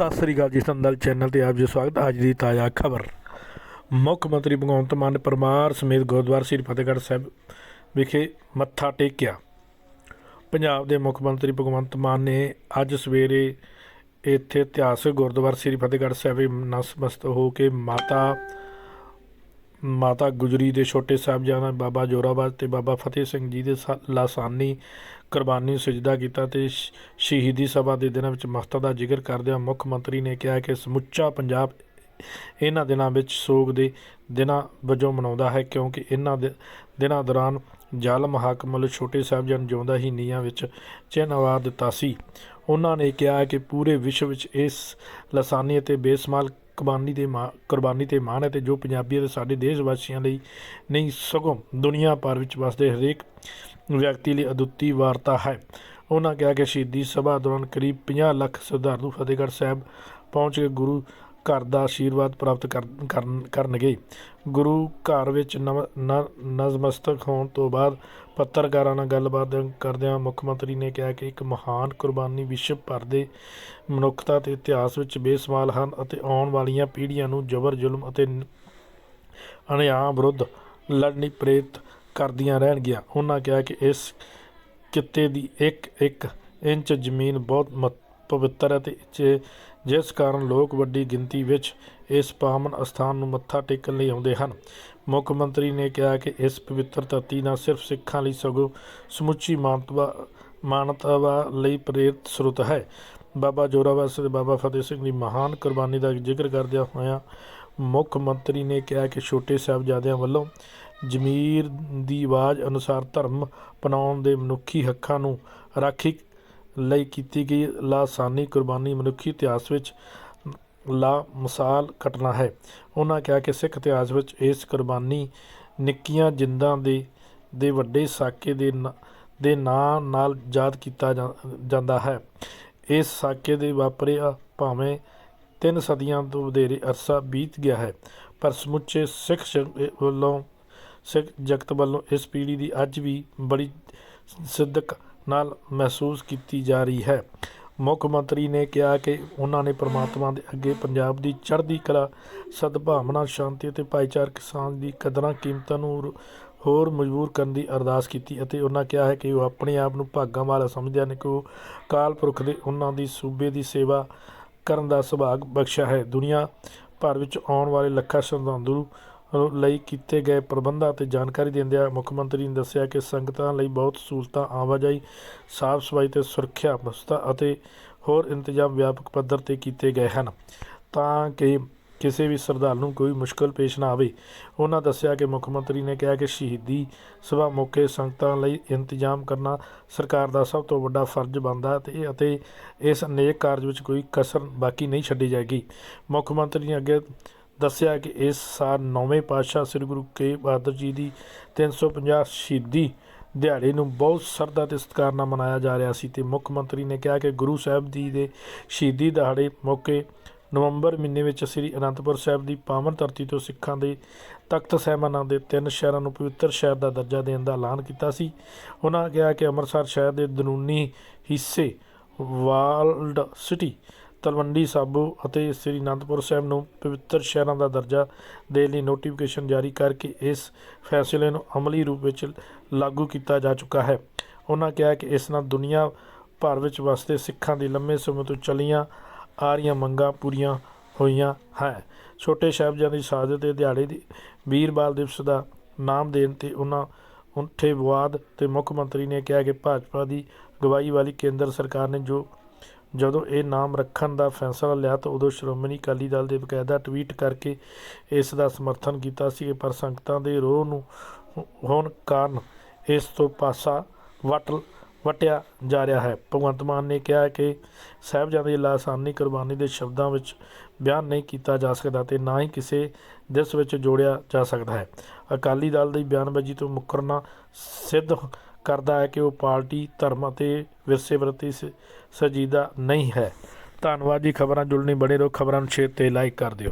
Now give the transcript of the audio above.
ਸਤਿ ਸ੍ਰੀ ਅਕਾਲ ਜੀ, ਸੰਦਲ ਚੈਨਲ ਤੇ ਆਪ ਜੀ ਸਵਾਗਤ ਅੱਜ ਦੀ ਤਾਜ਼ਾ ਖਬਰ। ਮੁੱਖ ਮੰਤਰੀ ਭਗਵੰਤ ਮਾਨ ਪਰਮਾਰ ਸਮੇਤ ਗੁਰਦੁਆਰਾ ਸ੍ਰੀ ਫਤਿਹਗੜ੍ਹ ਸਾਹਿਬ ਵਿਖੇ ਮੱਥਾ ਟੇਕਿਆ। ਪੰਜਾਬ ਦੇ ਮੁੱਖ ਮੰਤਰੀ ਭਗਵੰਤ ਮਾਨ ਨੇ ਅੱਜ ਸਵੇਰੇ ਇੱਥੇ ਇਤਿਹਾਸਕ ਗੁਰਦੁਆਰਾ ਸ੍ਰੀ ਫਤਿਹਗੜ੍ਹ ਸਾਹਿਬ ਨਸਮਸਤ ਹੋ ਕੇ ਮਾਤਾ ਮਾਤਾ ਗੁਜਰੀ ਦੇ ਛੋਟੇ ਸਾਹਿਬਜ਼ਾਦਾ ਬਾਬਾ ਜੋਰਾਵਰ ਤੇ ਬਾਬਾ ਫਤਿਹ ਸਿੰਘ ਜੀ ਦੇ ਸਾ- ਲਾਸਾਨੀ ਕੁਰਬਾਨੀ ਨੂੰ ਸਜਦਾ ਕੀਤਾ ਤੇ ਸ਼ਹੀਦੀ ਸਭਾ ਦੇ ਦਿਨਾਂ ਵਿੱਚ ਮਹੱਤਤਾ ਦਾ ਜ਼ਿਕਰ ਕਰਦਿਆਂ ਮੁੱਖ ਮੰਤਰੀ ਨੇ ਕਿਹਾ ਕਿ ਸਮੁੱਚਾ ਪੰਜਾਬ ਇਹਨਾਂ ਦਿਨਾਂ ਵਿੱਚ ਸੋਗ ਦੇ ਦਿਨਾਂ ਵਜੋਂ ਮਨਾਉਂਦਾ ਹੈ, ਕਿਉਂਕਿ ਇਹਨਾਂ ਦਿਨਾਂ ਦੌਰਾਨ ਜ਼ਾਲਮ ਹਾਕਮ ਵੱਲੋਂ ਛੋਟੇ ਸਾਹਿਬਜ਼ਾਨ ਜਿਉਂਦਾ ਹੀ ਨੀਹਾਂ ਵਿੱਚ ਚਿਣਵਾ ਦਿੱਤਾ ਸੀ। ਉਹਨਾਂ ਨੇ ਕਿਹਾ ਕਿ ਪੂਰੇ ਵਿਸ਼ਵ ਵਿੱਚ ਇਸ ਲਸਾਨੀ ਅਤੇ ਬੇਸਮਾਲ ਕੁਰਬਾਨੀ ਦੇ ਮਾਂ ਕੁਰਬਾਨੀ ਤੇ ਮਾਣ ਹੈ ਤੇ ਜੋ ਪੰਜਾਬੀ ਅਤੇ ਸਾਡੇ ਦੇਸ਼ ਵਾਸੀਆਂ ਲਈ ਨਹੀਂ, ਸਗੋਂ ਦੁਨੀਆ ਭਰ ਵਿੱਚ ਵਸਦੇ ਹਰੇਕ ਵਿਅਕਤੀ ਲਈ ਅਦੁੱਤੀ ਵਾਰਤਾ ਹੈ। ਉਹਨਾਂ ਕਿਹਾ ਕਿ ਸ਼ਹੀਦੀ ਸਭਾ ਦੌਰਾਨ ਕਰੀਬ 50 ਲੱਖ ਸ਼ਰਧਾਲੂ ਫਤਿਹਗੜ੍ਹ ਸਾਹਿਬ ਪਹੁੰਚ ਕੇ ਗੁਰੂ ਘਰ ਦਾ ਆਸ਼ੀਰਵਾਦ ਪ੍ਰਾਪਤ ਕਰ- ਕਰਨ- ਕਰਨਗੇ। ਗੁਰੂ ਘਰ ਵਿੱਚ ਨਵ- ਨ- ਨਜ਼ਮਸਤਕ ਹੋਣ ਤੋਂ ਬਾਅਦ ਪੱਤਰਕਾਰਾਂ ਨਾਲ ਗੱਲਬਾਤ ਕਰਦਿਆਂ ਮੁੱਖ ਮੰਤਰੀ ਨੇ ਕਿਹਾ ਕਿ ਇੱਕ ਮਹਾਨ ਕੁਰਬਾਨੀ ਵਿਸ਼ਵ ਭਰ ਦੇ ਮਨੁੱਖਤਾ ਤੇ ਇਤਿਹਾਸ ਵਿੱਚ ਬੇਸਮਾਲ ਹਨ ਅਤੇ ਆਉਣ ਵਾਲੀਆਂ ਪੀੜ੍ਹੀਆਂ ਨੂੰ ਜ਼ਬਰ ਜ਼ੁਲਮ ਅਤੇ ਅਨਿਆਂ ਵਿਰੁੱਧ ਲੜਨੀ ਪ੍ਰੇਰਿਤ ਕਰਦੀਆਂ ਰਹਿਣਗੀਆਂ। ਉਹਨਾਂ ਕਿਹਾ ਕਿ ਇਸ ਕਿੱਤੇ ਦੀ ਇੱਕ ਇੱਕ ਇੰਚ ਜ਼ਮੀਨ ਬਹੁਤ ਮਹੱਤ- ਪਵਿੱਤਰ ਹੈ ਤੇ ਜੇ- ਜਿਸ ਕਾਰਨ ਲੋਕ ਵੱਡੀ ਗਿਣਤੀ ਵਿੱਚ ਇਸ ਪਾਵਨ ਅਸਥਾਨ ਨੂੰ ਮੱਥਾ ਟੇਕਣ ਲਈ ਆਉਂਦੇ ਹਨ। ਮੁੱਖ ਮੰਤਰੀ ਨੇ ਕਿਹਾ ਕਿ ਇਸ ਪਵਿੱਤਰ ਧਰਤੀ ਨਾ ਸਿਰਫ ਸਿੱਖਾਂ ਲਈ ਸਗੋਂ ਸਮੁੱਚੀ ਮਾਨਵਤਾ ਮਾਨਵਤਾ ਲਈ ਪ੍ਰੇਰਿਤ ਸਰੋਤ ਹੈ। ਬਾਬਾ ਜੋਰਾਵਰ ਸਿੰਘ ਬਾਬਾ ਫਤਿਹ ਸਿੰਘ ਦੀ ਮਹਾਨ ਕੁਰਬਾਨੀ ਦਾ ਜ਼ਿਕਰ ਕਰਦਿਆਂ ਹੋਇਆਂ ਮੁੱਖ ਮੰਤਰੀ ਨੇ ਕਿਹਾ ਕਿ ਛੋਟੇ ਸਾਹਿਬਜ਼ਾਦਿਆਂ ਵੱਲੋਂ ਜ਼ਮੀਰ ਦੀ ਆਵਾਜ਼ ਅਨੁਸਾਰ ਧਰਮ ਅਪਣਾਉਣ ਦੇ ਮਨੁੱਖੀ ਹੱਕਾਂ ਨੂੰ ਰਾਖੀ ਲਈ ਕੀਤੀ ਗਈ ਲਾਸਾਨੀ ਕੁਰਬਾਨੀ ਮਨੁੱਖੀ ਇਤਿਹਾਸ ਵਿੱਚ ਲਾ ਮਿਸਾਲ ਘਟਨਾ ਹੈ। ਉਹਨਾਂ ਕਿਹਾ ਕਿ ਸਿੱਖ ਇਤਿਹਾਸ ਵਿੱਚ ਇਸ ਕੁਰਬਾਨੀ ਨਿੱਕੀਆਂ ਜਿੰਦਾਂ ਦੇ ਦੇ ਵੱਡੇ ਸਾਕੇ ਦੇ ਨ- ਦੇ ਨਾਂ ਨਾਲ ਯਾਦ ਕੀਤਾ ਜਾ- ਜਾਂਦਾ ਹੈ। ਇਸ ਸਾਕੇ ਦੇ ਵਾਪਰਿਆ ਭਾਵੇਂ ਤਿੰਨ ਸਦੀਆਂ ਤੋਂ ਵਧੇਰੇ ਅਰਸਾ ਬੀਤ ਗਿਆ ਹੈ, ਪਰ ਸਮੁੱਚੇ ਸਿੱਖ ਜ- ਵੱਲੋਂ, ਸਿੱਖ ਜਗਤ ਵੱਲੋਂ ਇਸ ਪੀੜ੍ਹੀ ਦੀ ਅੱਜ ਵੀ ਬੜੀ ਸਿੱਧਕ ਨਾਲ ਮਹਿਸੂਸ ਕੀਤੀ ਜਾ ਰਹੀ ਹੈ। ਮੁੱਖ ਮੰਤਰੀ ਨੇ ਕਿਹਾ ਕਿ ਉਹਨਾਂ ਨੇ ਪ੍ਰਮਾਤਮਾ ਦੇ ਅੱਗੇ ਪੰਜਾਬ ਦੀ ਚੜ੍ਹਦੀ ਕਲਾ, ਸਦਭਾਵਨਾ, ਸ਼ਾਂਤੀ ਅਤੇ ਭਾਈਚਾਰਕ ਸਾਂਝ ਦੀ ਕਦਰਾਂ ਕੀਮਤਾਂ ਨੂੰ ਰ- ਹੋਰ ਮਜ਼ਬੂਰ ਕਰਨ ਦੀ ਅਰਦਾਸ ਕੀਤੀ ਅਤੇ ਉਹਨਾਂ ਕਿਹਾ ਹੈ ਕਿ ਉਹ ਆਪਣੇ ਆਪ ਨੂੰ ਭਾਗਾਂ ਵਾਲਾ ਸਮਝਦੇ ਹਨ ਕਿ ਉਹ ਕਾਲ ਪੁਰਖ ਦੇ ਉਹਨਾਂ ਦੀ ਸੂਬੇ ਦੀ ਸੇਵਾ ਕਰਨ ਦਾ ਸੁਭਾਗ ਬਖਸ਼ਿਆ ਹੈ। ਦੁਨੀਆ ਭਰ ਵਿੱਚ ਆਉਣ ਵਾਲੇ ਲੱਖਾਂ ਸ਼ਰਧਾਲੂ ਲਈ ਕੀਤੇ ਗਏ ਪ੍ਰਬੰਧਾਂ ਅਤੇ ਜਾਣਕਾਰੀ ਦਿੰਦਿਆਂ ਮੁੱਖ ਮੰਤਰੀ ਨੇ ਦੱਸਿਆ ਕਿ ਸੰਗਤਾਂ ਲਈ ਬਹੁਤ ਸਹੂਲਤਾਂ, ਆਵਾਜਾਈ ਸਾਫ਼ ਸਫ਼ਾਈ ਤੇ ਸੁਰੱਖਿਆ ਵਿਵਸਥਾ ਅਤੇ ਹੋਰ ਇੰਤਜ਼ਾਮ ਵਿਆਪਕ ਪੱਧਰ ਤੇ ਕੀਤੇ ਗਏ ਹਨ। ਤਾਂ ਕਿ ਕਿਸੇ ਵੀ ਸ਼ਰਧਾਲੂ ਨੂੰ ਕੋਈ ਮੁਸ਼ਕਲ ਪੇਸ਼ ਨਾ ਆਵੇ। ਉਹਨਾਂ ਦੱਸਿਆ ਕਿ ਮੁੱਖ ਮੰਤਰੀ ਨੇ ਕਿਹਾ ਕਿ ਸ਼ਹੀਦੀ ਸਭਾ ਮੌਕੇ ਸੰਗਤਾਂ ਲਈ ਇੰਤਜ਼ਾਮ ਕਰਨਾ ਸਰਕਾਰ ਦਾ ਸਭ ਤੋਂ ਵੱਡਾ ਫਰਜ਼ ਬਣਦਾ ਹੈ ਤੇ ਅਤੇ ਇਸ ਨੇਕ ਕਾਰਜ ਵਿੱਚ ਕੋਈ ਕਸਰ ਬਾਕੀ ਨਹੀਂ ਛੱਡੀ ਜਾਏਗੀ। ਮੁੱਖ ਮੰਤਰੀ ਨੇ ਅੱਗੇ ਦੱਸਿਆ ਕਿ ਇਸ ਸਾਲ ਨੌਵੇਂ ਪਾਤਸ਼ਾਹ ਸ੍ਰੀ ਗੁਰੂ ਕੇ ਬਹਾਦਰ ਜੀ ਦੀ 350 ਸ਼ਹੀਦੀ ਦਿਹਾੜੇ ਨੂੰ ਬਹੁਤ ਸਰਦਾ ਤੇ ਸਤਿਕਾਰ ਨਾਲ ਮਨਾਇਆ ਜਾ ਰਿਹਾ ਸੀ ਤੇ ਮੁੱਖ ਮੰਤਰੀ ਨੇ ਕਿਹਾ ਕਿ ਗੁਰੂ ਸਾਹਿਬ ਜੀ ਦੇ ਸ਼ਹੀਦੀ ਦਿਹਾੜੇ ਮੌਕੇ ਨਵੰਬਰ ਮਹੀਨੇ ਵਿੱਚ ਸ੍ਰੀ ਅਨੰਦਪੁਰ ਸਾਹਿਬ ਦੀ ਪਾਵਨ ਧਰਤੀ ਤੋਂ ਸਿੱਖਾਂ ਦੇ ਤਖਤ ਸਾਹਿਬਾਨਾਂ ਦੇ ਤਿੰਨ ਸ਼ਹਿਰਾਂ ਨੂੰ ਪਵਿੱਤਰ ਸ਼ਹਿਰ ਦਾ ਦਰਜਾ ਦੇਣ ਦਾ ਐਲਾਨ ਕੀਤਾ ਸੀ। ਉਹਨਾਂ ਕਿਹਾ ਕਿ ਅੰਮ੍ਰਿਤਸਰ ਸ਼ਹਿਰ ਦੇ ਦਨੂਨੀ ਹਿੱਸੇ ਵਾਲਡ ਸਿਟੀ ਤਲਵੰਡੀ ਸਾਬੋ ਅਤੇ ਸ੍ਰੀ ਅਨੰਦਪੁਰ ਸਾਹਿਬ ਨੂੰ ਪਵਿੱਤਰ ਸ਼ਹਿਰਾਂ ਦਾ ਦਰਜਾ ਦੇਣ ਲਈ ਨੋਟੀਫਿਕੇਸ਼ਨ ਜਾਰੀ ਕਰਕੇ ਇਸ ਫੈਸਲੇ ਨੂੰ ਅਮਲੀ ਰੂਪ ਵਿੱਚ ਲਾਗੂ ਕੀਤਾ ਜਾ ਚੁੱਕਾ ਹੈ। ਉਹਨਾਂ ਕਿਹਾ ਕਿ ਇਸ ਨਾਲ ਦੁਨੀਆ ਭਰ ਵਿੱਚ ਵਸਦੇ ਸਿੱਖਾਂ ਦੀ ਲੰਮੇ ਸਮੇਂ ਤੋਂ ਚੱਲੀਆਂ ਆ ਰਹੀਆਂ ਮੰਗਾਂ ਪੂਰੀਆਂ ਹੋਈਆਂ ਹੈ ਛੋਟੇ ਸਾਹਿਬਜ਼ਾਦੇ ਦੀ ਸ਼ਹਾਦਤ ਦੇ ਦਿਹਾੜੇ ਦੀ ਵੀਰਬਾਲ ਦਿਵਸ ਦਾ ਨਾਮ ਦੇਣ ਤੇ ਉਹਨਾਂ ਉੱਠੇ ਵਿਵਾਦ ਤੇ ਮੁੱਖ ਮੰਤਰੀ ਨੇ ਕਿਹਾ ਕਿ ਭਾਜਪਾ ਦੀ ਅਗਵਾਈ ਵਾਲੀ ਕੇਂਦਰ ਸਰਕਾਰ ਨੇ ਜੋ ਜਦੋਂ ਇਹ ਨਾਮ ਰੱਖਣ ਦਾ ਫੈਸਲਾ ਲਿਆ ਤਾਂ ਉਦੋਂ ਸ਼੍ਰੋਮਣੀ ਅਕਾਲੀ ਦਲ ਦੇ ਬਕਾਇਦਾ ਟਵੀਟ ਕਰਕੇ ਇਸ ਦਾ ਸਮਰਥਨ ਕੀਤਾ ਸੀ। ਪਰ ਸੰਗਤਾਂ ਦੇ ਰੋਹ ਨੂੰ ਹੋਣ ਕਾਰਨ ਇਸ ਤੋਂ ਪਾਸਾ ਵਟ ਵਟਿਆ ਜਾ ਰਿਹਾ ਹੈ। ਭਗਵੰਤ ਮਾਨ ਨੇ ਕਿਹਾ ਕਿ ਸਾਹਿਬਜ਼ਾਦੇ ਦੀ ਲਾਸਾਨੀ ਕੁਰਬਾਨੀ ਦੇ ਸ਼ਬਦਾਂ ਵਿੱਚ ਬਿਆਨ ਨਹੀਂ ਕੀਤਾ ਜਾ ਸਕਦਾ ਤੇ ਨਾ ਹੀ ਕਿਸੇ ਦਿਸ ਵਿੱਚ ਜੋੜਿਆ ਜਾ ਸਕਦਾ ਹੈ। ਅਕਾਲੀ ਦਲ ਦੀ ਬਿਆਨਬਾਜ਼ੀ ਤੋਂ ਮੁਕਰਨਾ ਸਿੱਧ ਕਰਦਾ ਹੈ ਕਿ ਉਹ ਪਾਰਟੀ, ਧਰਮ ਅਤੇ ਵਿਰਸੇ ਪ੍ਰਤੀ ਸ- ਸੰਜੀਦਾ ਨਹੀਂ ਹੈ। ਧੰਨਵਾਦ ਜੀ, ਖਬਰਾਂ ਜੁੜਨੀ ਬਣੇ ਰਹੋ। ਖਬਰਾਂ ਨੂੰ ਸ਼ੇਅਰ ਤੇ ਲਾਈਕ ਕਰ ਦਿਓ।